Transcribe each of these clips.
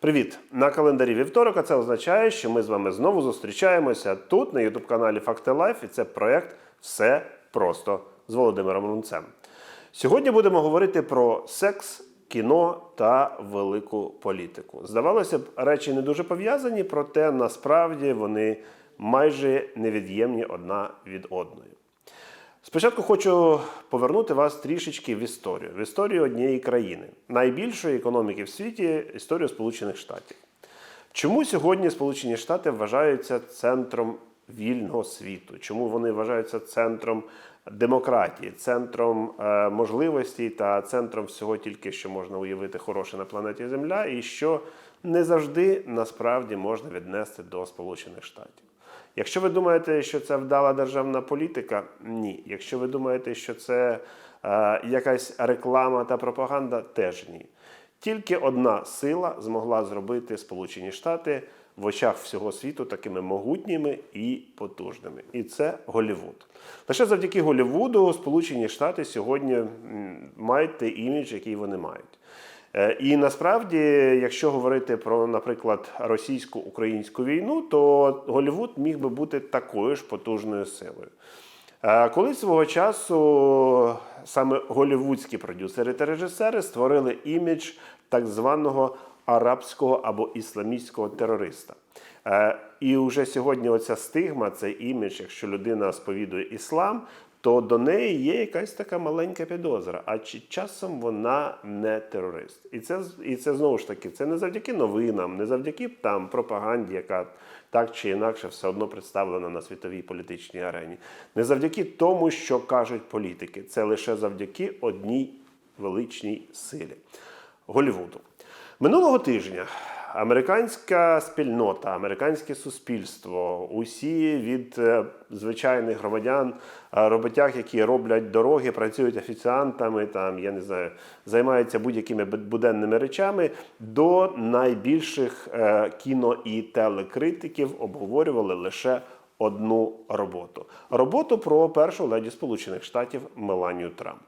Привіт! На календарі вівторок, а це означає, що ми з вами знову зустрічаємося тут, на ютуб-каналі Факти Лайф, і це проєкт Все просто з Володимиром Лунцем. Сьогодні будемо говорити про секс, кіно та велику політику. Здавалося б, речі не дуже пов'язані, проте насправді вони майже невід'ємні одна від одної. Спочатку хочу повернути вас трішечки в історію, в історію однієї країни, найбільшої економіки в світі, історію Сполучених Штатів. Чому сьогодні Сполучені Штати вважаються центром вільного світу? Чому вони вважаються центром демократії, центром е, можливостей та центром всього тільки, що можна уявити хороше на планеті Земля, і що не завжди насправді можна віднести до Сполучених Штатів? Якщо ви думаєте, що це вдала державна політика, ні. Якщо ви думаєте, що це е, якась реклама та пропаганда, теж ні. Тільки одна сила змогла зробити Сполучені Штати в очах всього світу такими могутніми і потужними. І це Голівуд. Лише завдяки Голівуду Сполучені Штати сьогодні мають той імідж, який вони мають. Е, І насправді, якщо говорити про, наприклад, російсько-українську війну, то Голівуд міг би бути такою ж потужною силою. Е, Колись свого часу саме голівудські продюсери та режисери створили імідж так званого арабського або ісламістського терориста. Е, І вже сьогодні оця стигма, цей імідж, якщо людина сповідує іслам, то до неї є якась така маленька підозра. А чи часом вона не терорист? І це і це знову ж таки це не завдяки новинам, не завдяки там пропаганді, яка так чи інакше все одно представлена на світовій політичній арені. Не завдяки тому, що кажуть політики, це лише завдяки одній величній силі Голівуду. Минулого тижня американська спільнота, американське суспільство, усі від е, звичайних громадян, е, роботяг, які роблять дороги, працюють офіціантами, там я не знаю, займаються будь-якими буденними речами, до найбільших е, кіно і телекритиків обговорювали лише одну роботу: роботу про першу леді Сполучених Штатів Меланію Трамп.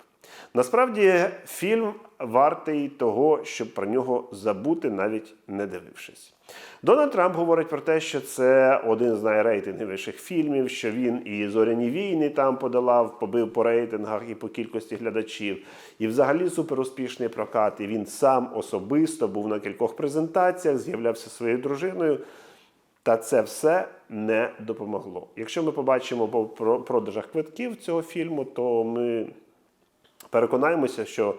Насправді фільм вартий того, щоб про нього забути, навіть не дивившись. Дональд Трамп говорить про те, що це один з найрейтинговіших фільмів, що він і зоряні війни там подолав, побив по рейтингах і по кількості глядачів, і взагалі суперуспішний прокат. І він сам особисто був на кількох презентаціях, з'являвся своєю дружиною. Та це все не допомогло. Якщо ми побачимо по про- продажах квитків цього фільму, то ми переконаємося, що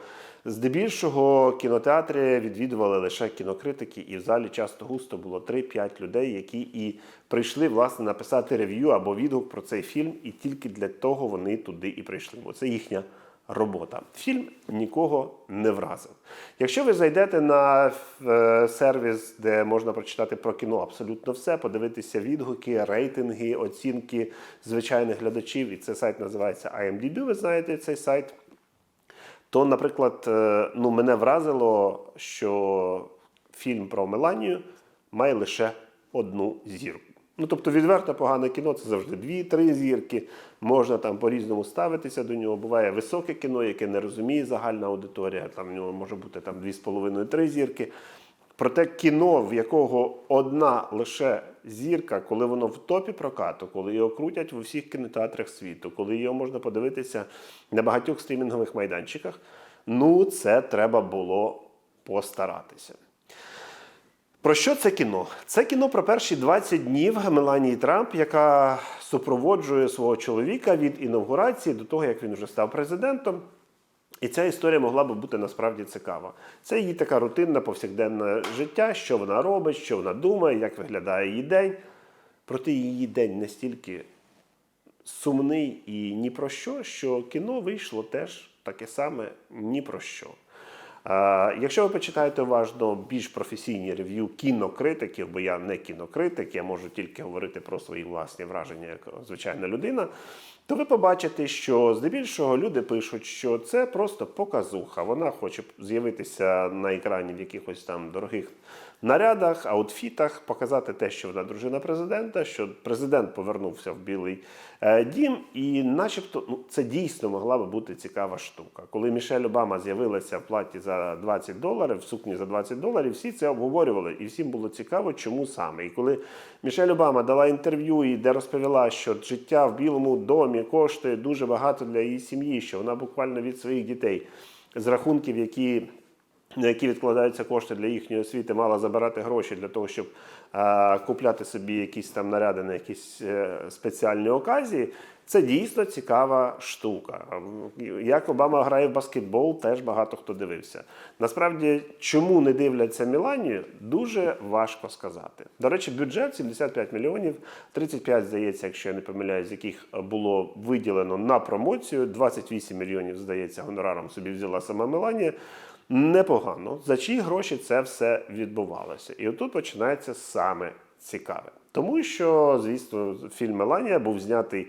здебільшого кінотеатри відвідували лише кінокритики, і в залі часто густо було 3-5 людей, які і прийшли власне написати рев'ю або відгук про цей фільм, і тільки для того вони туди і прийшли. Бо це їхня робота. Фільм нікого не вразив. Якщо ви зайдете на е, сервіс, де можна прочитати про кіно абсолютно все, подивитися відгуки, рейтинги, оцінки звичайних глядачів, і цей сайт називається IMDb, ви знаєте цей сайт. То, наприклад, е, ну, мене вразило, що фільм про Меланію має лише одну зірку. Ну, тобто, відверто погане кіно це завжди дві-три зірки. Можна там по-різному ставитися до нього. Буває високе кіно, яке не розуміє загальна аудиторія. Там в нього може бути там дві з половиною-три зірки. Проте кіно, в якого одна лише зірка, коли воно в топі прокату, коли його крутять в усіх кінотеатрах світу, коли його можна подивитися на багатьох стрімінгових майданчиках, ну це треба було постаратися. Про що це кіно? Це кіно про перші 20 днів Меланії Трамп, яка супроводжує свого чоловіка від інавгурації до того, як він вже став президентом. І ця історія могла би бути насправді цікава. Це її така рутинна повсякденне життя, що вона робить, що вона думає, як виглядає її день. Проте її день настільки сумний і ні про що, що кіно вийшло теж таке саме ні про що. Якщо ви почитаєте уважно більш професійні рев'ю кінокритиків, бо я не кінокритик, я можу тільки говорити про свої власні враження як звичайна людина, то ви побачите, що здебільшого люди пишуть, що це просто показуха. Вона хоче з'явитися на екрані в якихось там дорогих нарядах, аутфітах, показати те, що вона дружина президента, що президент повернувся в Білий е, дім, і начебто ну, це дійсно могла би бути цікава штука. Коли Мішель Обама з'явилася в платі за за 20 доларів, в сукні за 20 доларів. Всі це обговорювали, і всім було цікаво, чому саме. І коли Мішель Обама дала інтерв'ю, і де розповіла, що життя в Білому домі коштує дуже багато для її сім'ї, що вона буквально від своїх дітей з рахунків, які на які відкладаються кошти для їхньої освіти, мала забирати гроші для того, щоб е, купляти собі якісь там наряди на якісь е, спеціальні оказії. Це дійсно цікава штука. Як Обама грає в баскетбол, теж багато хто дивився. Насправді, чому не дивляться Міланію, дуже важко сказати. До речі, бюджет 75 мільйонів, 35, здається, якщо я не помиляюсь, з яких було виділено на промоцію. 28 мільйонів, здається, гонораром собі взяла сама Меланія. Непогано. За чиї гроші це все відбувалося. І отут починається саме цікаве. Тому що, звісно, фільм Меланія був знятий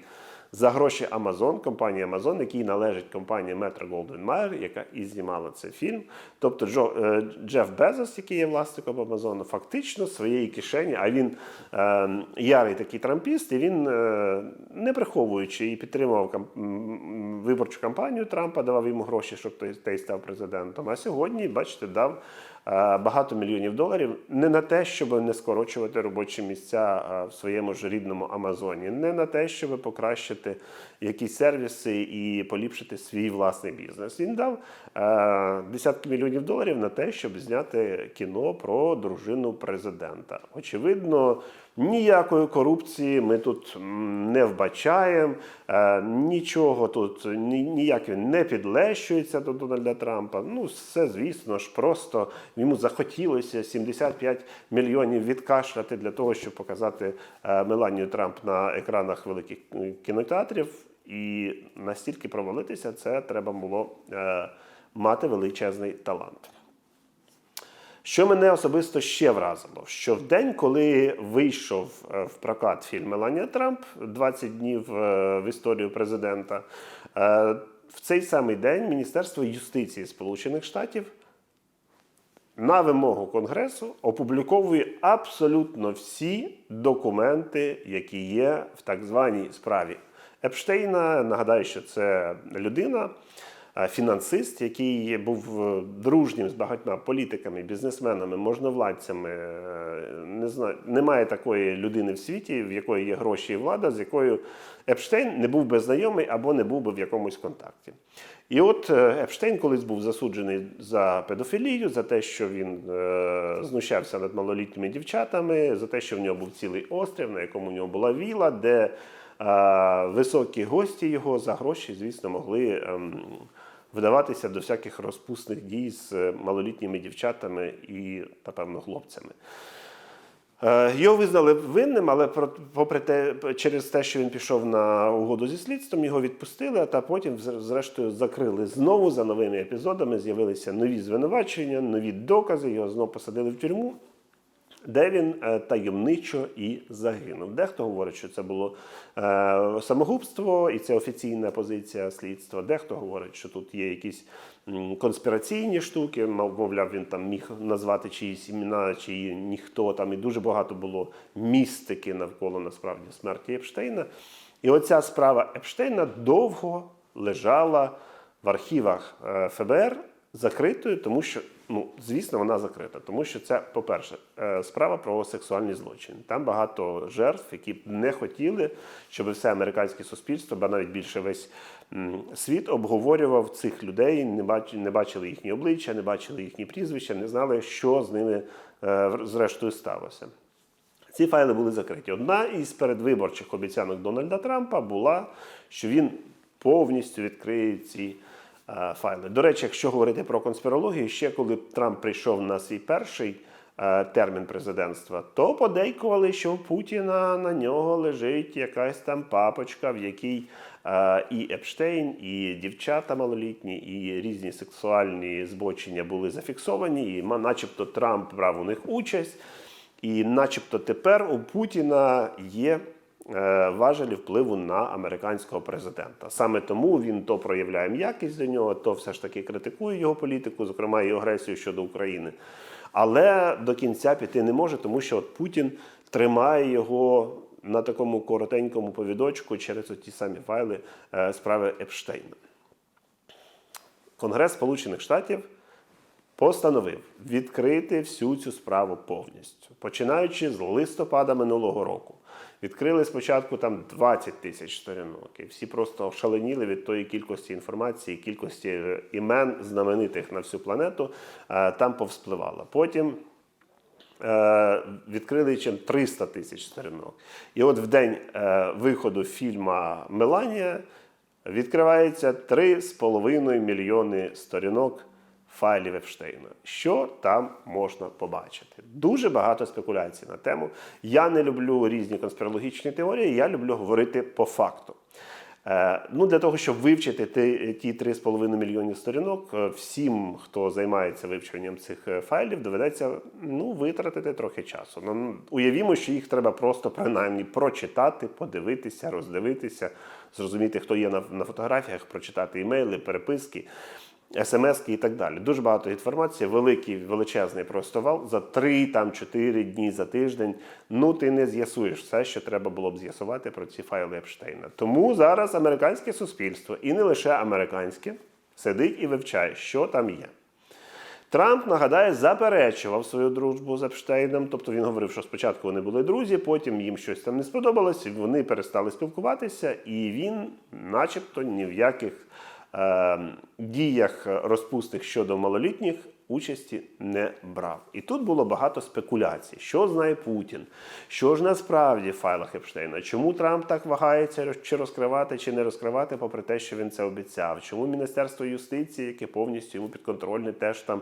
за гроші Amazon, компанії Amazon, якій належить компанія Metro Goldwyn Mayer, яка і знімала цей фільм. Тобто Джо, е, Джеф Безос, який є власником Amazon, фактично своєї кишені, а він е, ярий такий трампіст, і він, е, не приховуючи і підтримував кам- виборчу кампанію Трампа, давав йому гроші, щоб той, той став президентом. А сьогодні, бачите, дав багато мільйонів доларів не на те, щоб не скорочувати робочі місця е, в своєму ж рідному Амазоні, не на те, щоб покращити якісь сервіси і поліпшити свій власний бізнес. Він дав е, десятки мільйонів доларів на те, щоб зняти кіно про дружину президента. Очевидно, ніякої корупції ми тут не вбачаємо, е, нічого тут ні- ніяк він не підлещується до Дональда Трампа. Ну, все, звісно ж, просто йому захотілося 75 мільйонів відкашляти для того, щоб показати е, Меланію Трамп на екранах великих е, кінотеатрів. І настільки провалитися, це треба було мати величезний талант. Що мене особисто ще вразило, що в день, коли вийшов е, в прокат фільм Меланія Трамп 20 днів е, в історію президента, е, в цей самий день Міністерство юстиції Сполучених Штатів на вимогу Конгресу опубліковує абсолютно всі документи, які є в так званій справі Епштейна. Нагадаю, що це людина, фінансист, який був е, дружнім з багатьма політиками, бізнесменами, можновладцями. Е, Не знаю, немає такої людини в світі, в якої є гроші і влада, з якою Епштейн не був би знайомий або не був би в якомусь контакті. І от е, Епштейн колись був засуджений за педофілію, за те, що він е, знущався над малолітніми дівчатами, за те, що в нього був цілий острів, на якому в нього була віла, де е, високі гості його за гроші, звісно, могли ем, вдаватися до всяких розпусних дій з е, малолітніми дівчатами і, напевно, хлопцями. Е, Його визнали винним, але попри те, через те, що він пішов на угоду зі слідством, його відпустили, а та потім, зрештою, закрили знову за новими епізодами. З'явилися нові звинувачення, нові докази. Його знову посадили в тюрму, де він е, таємничо і загинув. Дехто говорить, що це було е, самогубство, і це офіційна позиція слідства. Дехто говорить, що тут є якісь конспіраційні штуки. Мовляв, він там міг назвати чиїсь імена, чи ніхто там. І дуже багато було містики навколо насправді смерті Епштейна. І оця справа Епштейна довго лежала в архівах е, ФБР закритою, тому що, ну, звісно, вона закрита, тому що це, по-перше, е, справа про сексуальні злочини. Там багато жертв, які б не хотіли, щоб все американське суспільство, ба навіть більше весь світ обговорював цих людей, не бач- не бачили їхні обличчя, не бачили їхні прізвища, не знали, що з ними е, зрештою сталося. Ці файли були закриті. Одна із передвиборчих обіцянок Дональда Трампа була, що він повністю відкриє ці файли. До речі, якщо говорити про конспірологію, ще коли Трамп прийшов на свій перший е, термін президентства, то подейкували, що у Путіна на нього лежить якась там папочка, в якій е, і Епштейн, і дівчата малолітні, і різні сексуальні збочення були зафіксовані, і начебто Трамп брав у них участь. І начебто тепер у Путіна є е, важелі впливу на американського президента. Саме тому він то проявляє м'якість до нього, то все ж таки критикує його політику, зокрема і агресію щодо України. Але до кінця піти не може, тому що от Путін тримає його на такому коротенькому повідочку через ті самі файли е, справи Епштейна. Конгрес Сполучених Штатів постановив відкрити всю цю справу повністю, починаючи з листопада минулого року. Відкрили спочатку там 20 тисяч сторінок, і всі просто ошаленіли від тої кількості інформації, кількості е, імен знаменитих на всю планету е, там повспливало. Потім е, відкрили чим 300 тисяч сторінок. І от в день виходу фільма Меланія відкривається 3,5 мільйони сторінок файлів Епштейна. Що там можна побачити? Дуже багато спекуляцій на тему. Я не люблю різні конспірологічні теорії, я люблю говорити по факту. Е, Ну, для того, щоб вивчити ті, ті 3,5 мільйони сторінок, е, всім, хто займається вивченням цих е, файлів, доведеться ну, витратити трохи часу. Ну, уявімо, що їх треба просто принаймні прочитати, подивитися, роздивитися, зрозуміти, хто є на, на фотографіях, прочитати імейли, переписки. Смс і так далі. Дуже багато інформації, великий, величезний просто вал за 3, там 4 дні за тиждень. Ну ти не з'ясуєш все, що треба було б з'ясувати про ці файли Епштейна. Тому зараз американське суспільство, і не лише американське, сидить і вивчає, що там є. Трамп, нагадаю, заперечував свою дружбу з Епштейном. Тобто він говорив, що спочатку вони були друзі, потім їм щось там не сподобалось, вони перестали спілкуватися, і він, начебто, ні в яких діях розпусних щодо малолітніх участі не брав. І тут було багато спекуляцій. Що знає Путін? Що ж насправді в файлах Епштейна? Чому Трамп так вагається чи розкривати, чи не розкривати, попри те, що він це обіцяв? Чому Міністерство юстиції, яке повністю йому підконтрольне, теж там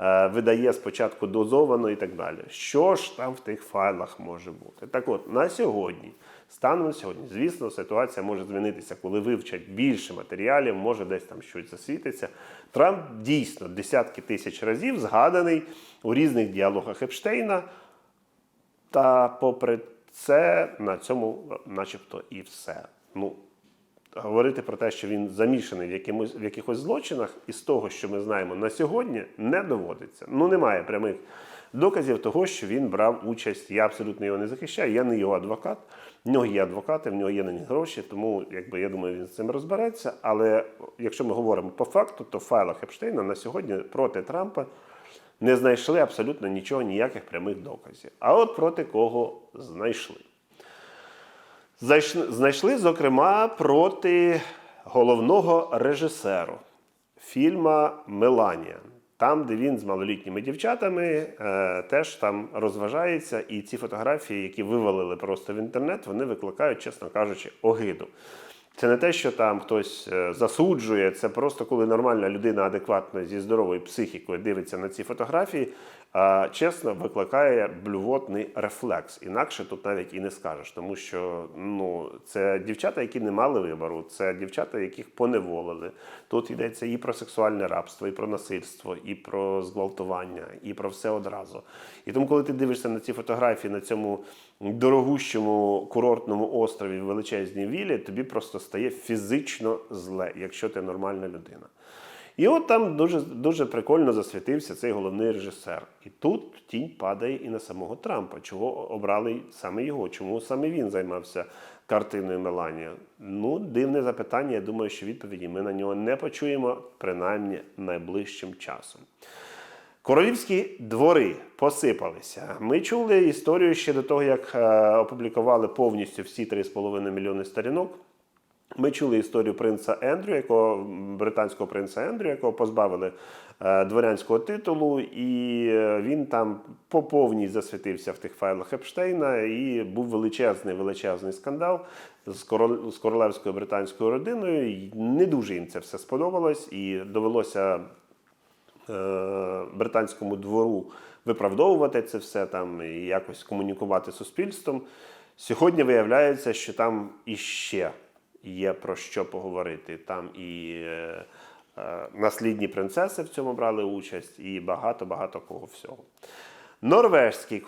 е, видає спочатку дозовано і так далі? Що ж там в тих файлах може бути? Так от, на сьогодні. Станом сьогодні, звісно, ситуація може змінитися, коли вивчать більше матеріалів, може десь там щось засвітиться. Трамп дійсно десятки тисяч разів згаданий у різних діалогах Епштейна. Та попри це, на цьому начебто і все. Ну, говорити про те, що він замішаний в, якимось, в якихось злочинах, із того, що ми знаємо на сьогодні, не доводиться. Ну, немає прямих доказів того, що він брав участь. Я абсолютно його не захищаю, я не його адвокат. В нього є адвокати, в нього є на них гроші, тому якби я думаю, він з цим розбереться. Але якщо ми говоримо по факту, то в файлах Епштейна на сьогодні проти Трампа не знайшли абсолютно нічого, ніяких прямих доказів. А от проти кого знайшли? Знайшли, зокрема, проти головного режисеру фільма Меланія. Там, де він з малолітніми дівчатами, е, теж там розважається, і ці фотографії, які вивалили просто в інтернет, вони викликають, чесно кажучи, огиду. Це не те, що там хтось е, засуджує, це просто коли нормальна людина адекватна зі здоровою психікою дивиться на ці фотографії, чесно викликає блювотний рефлекс. Інакше тут навіть і не скажеш, тому що ну, це дівчата, які не мали вибору, це дівчата, яких поневолили. Тут йдеться і про сексуальне рабство, і про насильство, і про зґвалтування, і про все одразу. І тому, коли ти дивишся на ці фотографії на цьому дорогущому курортному острові в величезній вілі, тобі просто стає фізично зле, якщо ти нормальна людина. І от там дуже, дуже прикольно засвітився цей головний режисер. І тут тінь падає і на самого Трампа. Чого обрали саме його? Чому саме він займався картиною Меланія? Ну, дивне запитання. Я думаю, що відповіді ми на нього не почуємо, принаймні найближчим часом. Королівські двори посипалися. Ми чули історію ще до того, як е, опублікували повністю всі 3,5 мільйони сторінок. Ми чули історію принца Ендрю, якого британського принца Ендрю, якого позбавили е, дворянського титулу, і е, він там по повній засвітився в тих файлах Епштейна, і був величезний величезний скандал з, король, з королевською британською родиною. Не дуже їм це все сподобалось, і довелося е, британському двору виправдовувати це все там і якось комунікувати з суспільством. Сьогодні виявляється, що там іще є про що поговорити. Там і е, е, наслідні принцеси в цьому брали участь, і багато-багато кого всього. Норвежський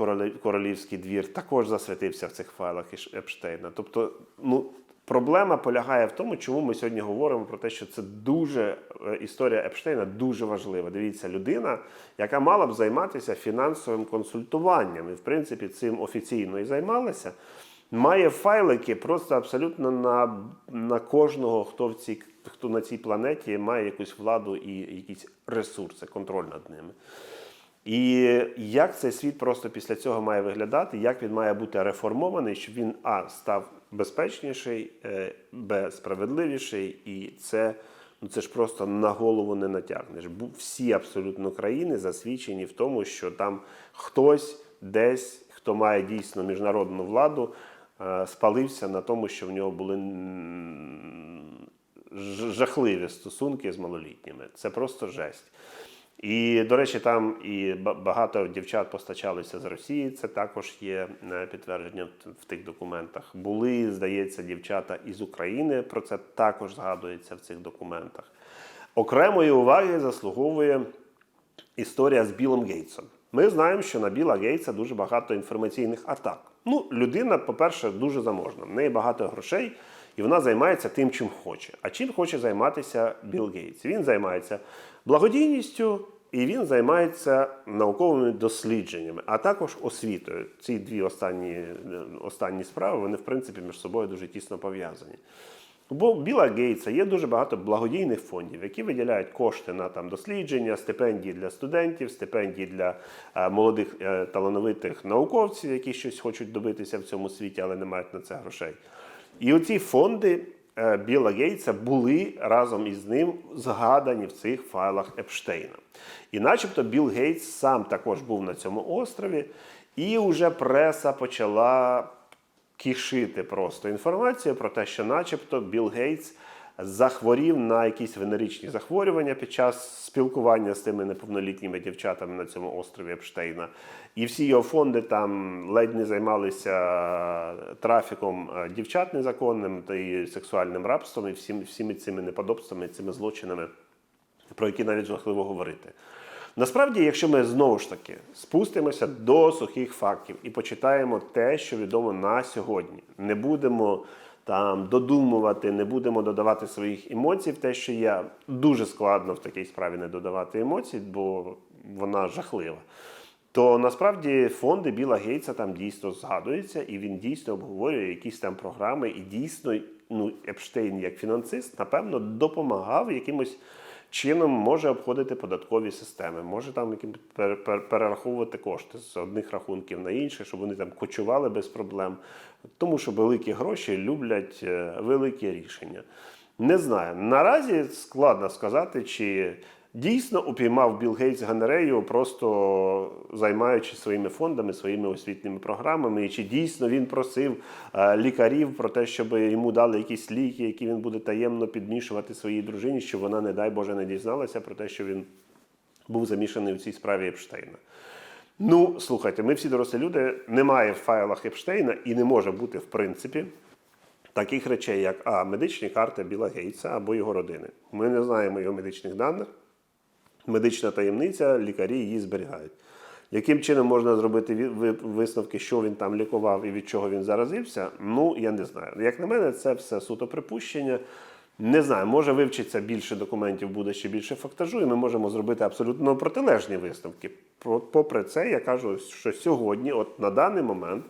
королівський двір також засвітився в цих файлах Епштейна. Тобто, ну, проблема полягає в тому, чому ми сьогодні говоримо про те, що це дуже е, історія Епштейна дуже важлива. Дивіться, людина, яка мала б займатися фінансовим консультуванням, і в принципі цим офіційно і займалася. Має файлики просто абсолютно на, на кожного, хто в цій хто на цій планеті має якусь владу і якісь ресурси, контроль над ними. І як цей світ просто після цього має виглядати, як він має бути реформований, щоб він а став безпечніший, е, б справедливіший, і це, ну це ж просто на голову не натягнеш. Всі абсолютно країни засвідчені в тому, що там хтось десь, хто має дійсно міжнародну владу, спалився на тому, що в нього були жахливі стосунки з малолітніми. Це просто жесть. І, до речі, там і багато дівчат постачалися з Росії. Це також є е, підтвердження в тих документах. Були, здається, дівчата із України. Про це також згадується в цих документах. Окремої уваги заслуговує історія з Білом Гейтсом. Ми знаємо, що на Біла Гейтса дуже багато інформаційних атак. Ну, людина, по-перше, дуже заможна. В неї багато грошей, і вона займається тим, чим хоче. А чим хоче займатися Білл Гейтс? Він займається благодійністю і він займається науковими дослідженнями, а також освітою. Ці дві останні, е, останні справи вони, в принципі, між собою дуже тісно пов'язані. Бо Біла Гейтса є дуже багато благодійних фондів, які виділяють кошти на там дослідження, стипендії для студентів, стипендії для е, молодих е, талановитих науковців, які щось хочуть добитися в цьому світі, але не мають на це грошей. І оці фонди е, Біла Гейтса були разом із ним згадані в цих файлах Епштейна. І начебто Білл Гейтс сам також був на цьому острові, і вже преса почала кишити просто інформацію про те, що, начебто, Білл Гейтс захворів на якісь венеричні захворювання під час спілкування з тими неповнолітніми дівчатами на цьому острові Епштейна. І всі його фонди там ледь не займалися трафіком е, дівчат незаконним та і сексуальним рабством, і всіми, всіми цими неподобствами, цими злочинами, про які навіть жахливо говорити. Насправді, якщо ми знову ж таки спустимося до сухих фактів і почитаємо те, що відомо на сьогодні, не будемо там додумувати, не будемо додавати своїх емоцій те, що є дуже складно в такій справі не додавати емоцій, бо вона жахлива. То насправді фонди Біла Гейтса там дійсно згадуються, і він дійсно обговорює якісь там програми, і дійсно ну, Епштейн як фінансист, напевно, допомагав якимось чином може обходити податкові системи, може там перераховувати кошти з одних рахунків на інші, щоб вони там кочували без проблем. Тому що великі гроші люблять е, великі рішення. Не знаю. Наразі складно сказати, чи дійсно упіймав Білл Гейтс Ганерею, просто займаючись своїми фондами, своїми освітніми програмами, і чи дійсно він просив е, лікарів про те, щоб йому дали якісь ліки, які він буде таємно підмішувати своїй дружині, щоб вона, не дай Боже, не дізналася про те, що він був замішаний у цій справі Епштейна. Ну, слухайте, ми всі дорослі люди, немає в файлах Епштейна і не може бути, в принципі, таких речей, як а, медичні карти Біла Гейтса або його родини. Ми не знаємо його медичних даних. Медична таємниця, лікарі її зберігають. Яким чином можна зробити висновки, що він там лікував і від чого він заразився? Ну, я не знаю. Як на мене, це все суто припущення. Не знаю, може вивчиться більше документів, буде ще більше фактажу, і ми можемо зробити абсолютно протилежні висновки. Попри це, я кажу, що сьогодні, от на даний момент,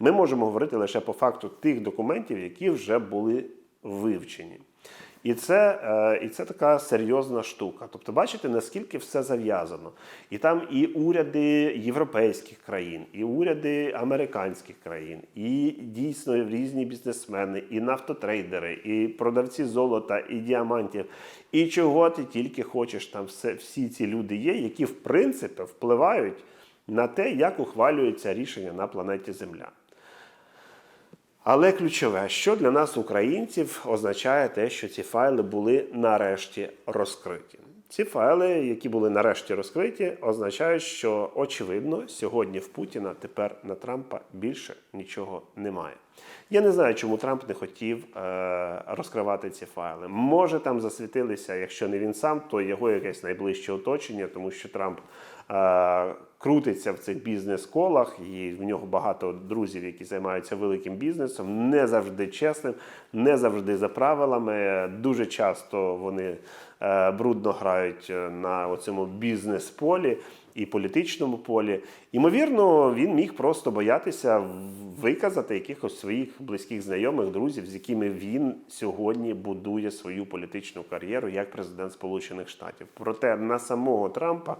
ми можемо говорити лише по факту тих документів, які вже були вивчені. І це, е, і це така серйозна штука. Тобто, бачите, наскільки все зав'язано. І там і уряди європейських країн, і уряди американських країн, і дійсно різні бізнесмени, і нафтотрейдери, і продавці золота, і діамантів, і чого ти тільки хочеш. Там все, всі ці люди є, які в принципі впливають на те, як ухвалюються рішення на планеті Земля. Але ключове, що для нас, українців, означає те, що ці файли були нарешті розкриті. Ці файли, які були нарешті розкриті, означають, що очевидно, сьогодні в Путіна тепер на Трампа більше нічого немає. Я не знаю, чому Трамп не хотів е, розкривати ці файли. Може, там засвітилися, якщо не він сам, то його якесь найближче оточення, тому що Трамп. Е, крутиться в цих бізнес-колах, і в нього багато друзів, які займаються великим бізнесом, не завжди чесним, не завжди за правилами. Дуже часто вони е, брудно грають е, на цьому бізнес-полі і політичному полі. Ймовірно, він міг просто боятися виказати якихось своїх близьких знайомих, друзів, з якими він сьогодні будує свою політичну кар'єру як президент Сполучених Штатів. Проте на самого Трампа.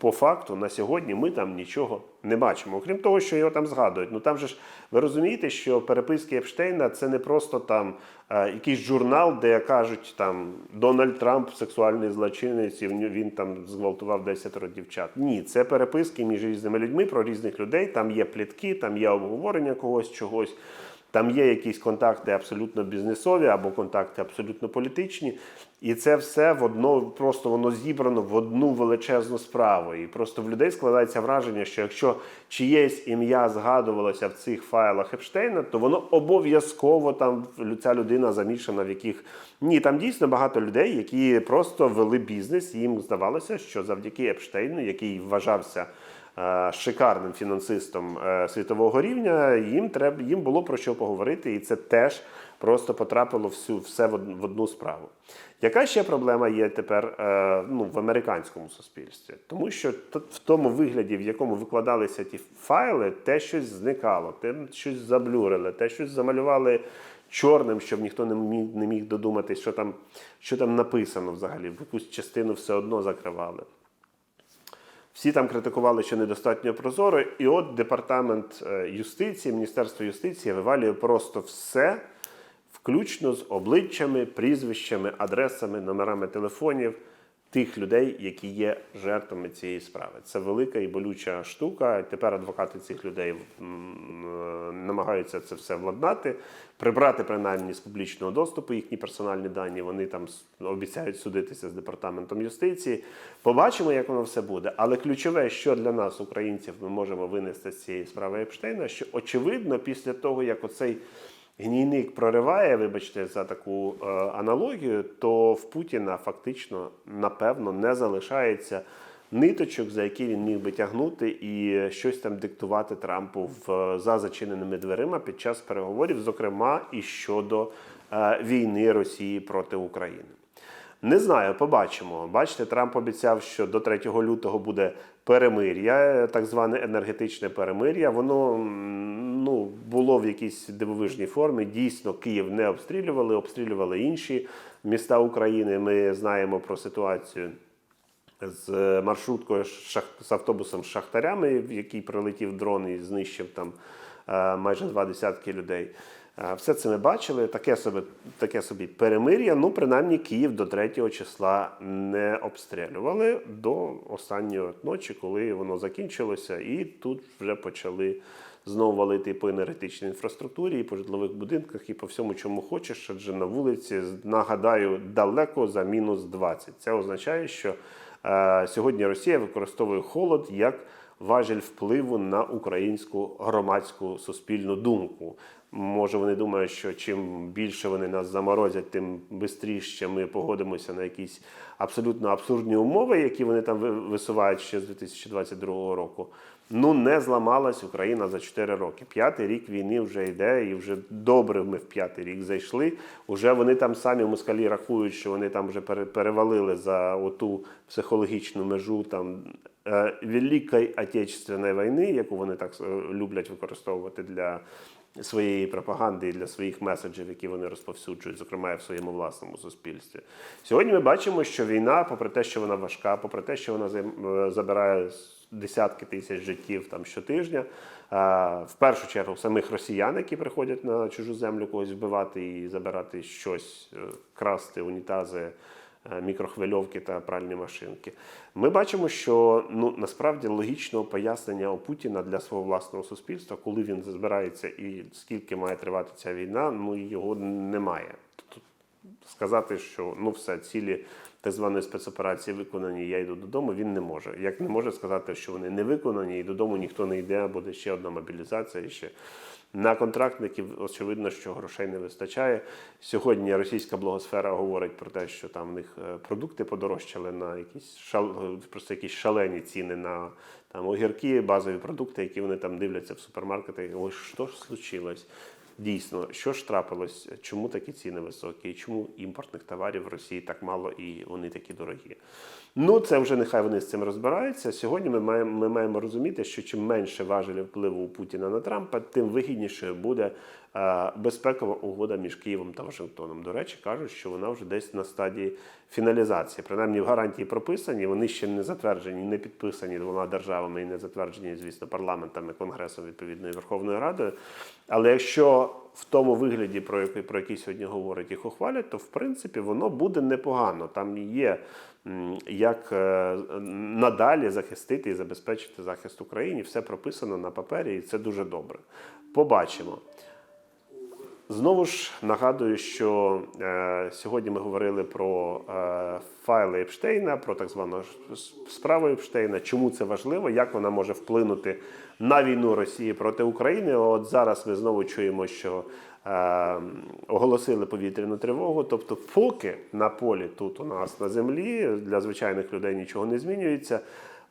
По факту на сьогодні ми там нічого не бачимо. Окрім того, що його там згадують. Ну там же ж ви розумієте, що переписки Епштейна це не просто там е, якийсь журнал, де кажуть там Дональд Трамп сексуальний злочинець, і він там зґвалтував 10 дівчат. Ні, це переписки між різними людьми про різних людей. Там є плітки, там є обговорення когось чогось. Там є якісь контакти абсолютно бізнесові або контакти абсолютно політичні, і це все в одно просто воно зібрано в одну величезну справу. І просто в людей складається враження, що якщо чиєсь ім'я згадувалося в цих файлах Епштейна, то воно обов'язково там ця людина замішана в яких ні, там дійсно багато людей, які просто вели бізнес. і Їм здавалося, що завдяки Епштейну, який вважався шикарним фінансистом е, світового рівня, їм треба їм було про що поговорити, і це теж просто потрапило всю все в одну справу. Яка ще проблема є тепер е, ну, в американському суспільстві? Тому що в тому вигляді, в якому викладалися ті файли, те щось зникало, те щось заблюрили, те щось замалювали чорним, щоб ніхто не міг, не міг додуматись, що там, що там написано взагалі, в якусь частину все одно закривали. Всі там критикували, що недостатньо прозоро, і от департамент е, юстиції, Міністерство юстиції вивалює просто все, включно з обличчями, прізвищами, адресами, номерами телефонів тих людей, які є жертвами цієї справи. Це велика і болюча штука. Тепер адвокати цих людей намагаються це все владнати, прибрати принаймні з публічного доступу їхні персональні дані. Вони там обіцяють судитися з департаментом юстиції. Побачимо, як воно все буде. Але ключове, що для нас, українців, ми можемо винести з цієї справи Епштейна, що очевидно, після того, як оцей гнійник прориває, вибачте, за таку е, аналогію, то в Путіна фактично, напевно, не залишається ниточок, за які він міг би тягнути і щось там диктувати Трампу в, за зачиненими дверима під час переговорів, зокрема і щодо е, війни Росії проти України. Не знаю, побачимо. Бачите, Трамп обіцяв, що до 3 лютого буде перемир'я, так зване енергетичне перемир'я. Воно ну, було в якійсь дивовижній формі. Дійсно, Київ не обстрілювали, обстрілювали інші міста України. Ми знаємо про ситуацію з маршруткою з автобусом з шахтарями, в який прилетів дрон і знищив там е, майже два десятки людей. Все це ми бачили. Таке собі, таке собі перемир'я. Ну, принаймні, Київ до 3 числа не обстрілювали до останньої ночі, коли воно закінчилося, і тут вже почали знову валити по енергетичній інфраструктурі, і по житлових будинках, і по всьому, чому хочеш. Адже на вулиці, нагадаю, далеко за мінус 20. Це означає, що сьогодні Росія використовує холод як важель впливу на українську громадську суспільну думку. Може, вони думають, що чим більше вони нас заморозять, тим швидше ми погодимося на якісь абсолютно абсурдні умови, які вони там висувають ще з 2022 року. Ну, не зламалась Україна за 4 роки. П'ятий рік війни вже йде, і вже добре ми в п'ятий рік зайшли. Уже вони там самі москалі рахують, що вони там вже пере- перевалили за оту психологічну межу там е, Великої Отечественної війни, яку вони так е, люблять використовувати для своєї пропаганди і для своїх меседжів, які вони розповсюджують, зокрема і в своєму власному суспільстві. Сьогодні ми бачимо, що війна, попри те, що вона важка, попри те, що вона е, забирає десятки тисяч життів там щотижня, в першу чергу самих росіян, які приходять на чужу землю когось вбивати і забирати щось, е, красти унітази. е, Мікрохвильовки та пральні машинки. Ми бачимо, що ну насправді логічного пояснення у Путіна для свого власного суспільства, коли він збирається і скільки має тривати ця війна, ну його немає. Сказати, що ну все, цілі так званої спецоперації виконані, я йду додому. Він не може. Як не може сказати, що вони не виконані, і додому ніхто не йде, буде ще одна мобілізація. Ще на контрактників очевидно, що грошей не вистачає. Сьогодні російська блогосфера говорить про те, що там в них е, продукти подорожчали на якісь шал... просто якісь шалені ціни на там огірки, базові продукти, які вони там дивляться в супермаркетах. Ось що ж случилось? Дійсно, що ж трапилось? Чому такі ціни високі? Чому імпортних товарів в Росії так мало і вони такі дорогі? Ну, це вже нехай вони з цим розбираються. Сьогодні ми маємо, ми маємо розуміти, що чим менше важелів впливу Путіна на Трампа, тим вигідніше буде безпекова угода між Києвом та Вашингтоном. До речі, кажуть, що вона вже десь на стадії фіналізації. Принаймні в гарантії прописані, вони ще не затверджені, не підписані двома державами і не затверджені, звісно, парламентами, конгресом відповідної Верховною Радою. Але якщо в тому вигляді, про який, про який сьогодні говорить, їх ухвалять, то в принципі воно буде непогано. Там є як е, надалі захистити і забезпечити захист Україні. Все прописано на папері, і це дуже добре. Побачимо. Знову ж нагадую, що е, сьогодні ми говорили про е, файли Епштейна, про так звану справу Епштейна. Чому це важливо, як вона може вплинути на війну Росії проти України? От зараз ми знову чуємо, що е, оголосили повітряну тривогу. Тобто, поки на полі тут у нас на землі для звичайних людей нічого не змінюється.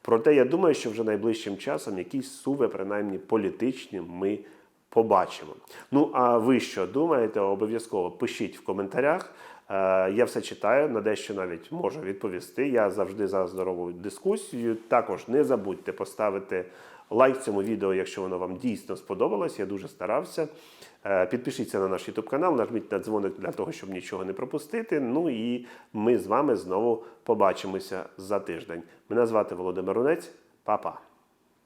Проте я думаю, що вже найближчим часом якісь суви, принаймні політичні, ми побачимо. Ну а ви що думаєте? Обов'язково пишіть в коментарях. Е, Я все читаю, на дещо навіть можу відповісти. Я завжди за здорову дискусію. Також не забудьте поставити лайк цьому відео, якщо воно вам дійсно сподобалось. Я дуже старався. Е, Підпишіться на наш YouTube канал, нажміть на дзвоник для того, щоб нічого не пропустити. Ну і ми з вами знову побачимося за тиждень. Мене звати Володимир Рунець. Па-па.